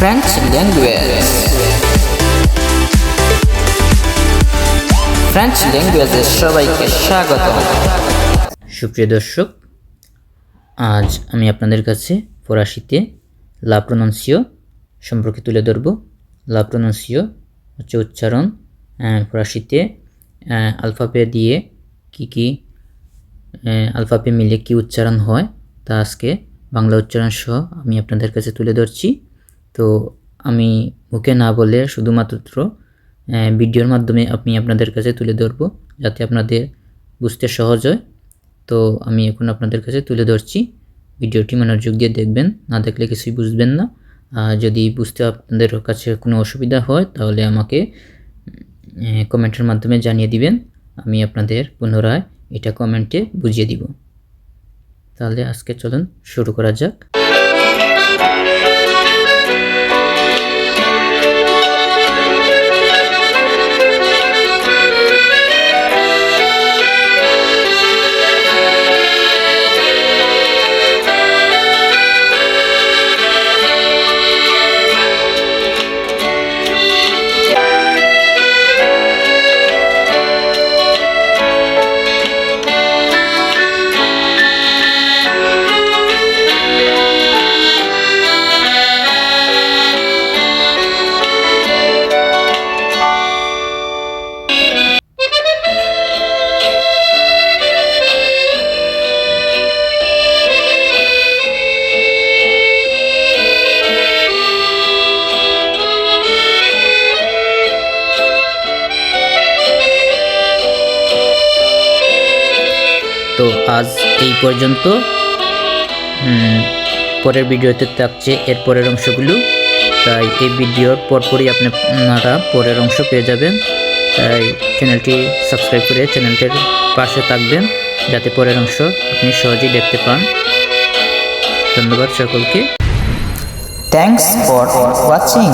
French language French ল্যাঙ্গুয়েজে সবাইকে স্বাগত সুপ্রিয় দর্শক, আজ আমি আপনাদের কাছে ফরাসিতে লা প্রোনান্সিও সম্পর্কে তুলে ধরব। লা প্রোনান্সিও হচ্ছে উচ্চারণ ফরাসিতে আলফাপে দিয়ে কি কি আলফাপে মিলে কি উচ্চারণ হয় তা আজকে বাংলা উচ্চারণ সহ আমি আপনাদের কাছে তুলে ধরছি। তো আমি মুখে না বলে শুধুমাত্র ভিডিওর মাধ্যমে আমি আপনাদের কাছে তুলে ধরবো যাতে আপনাদের বুঝতে সহজ হয়। তো আমি এখন আপনাদের কাছে তুলে ধরছি। ভিডিওটি মনোযোগ দিয়ে দেখবেন, না দেখলে কিছুই বুঝবেন না। আর যদি বুঝতে আপনাদের কাছে কোনো অসুবিধা হয়, তাহলে আমাকে কমেন্টের মাধ্যমে জানিয়ে দিবেন। আমি আপনাদের পুনরায় এটা কমেন্টে বুঝিয়ে দিব। তাহলে আজকে চলুন শুরু করা যাক। তো আজ এই পর্যন্ত। পরের ভিডিওতে থাকছে এর পরের অংশগুলো। তাই এই ভিডিওর পরপরই আপনারা পরের অংশ পেয়ে যাবেন। তাই চ্যানেলটি সাবস্ক্রাইব করে চ্যানেলটির পাশে থাকবেন, যাতে পরের অংশ আপনি সহজেই দেখতে পান। ধন্যবাদ সকলকে। Thanks for watching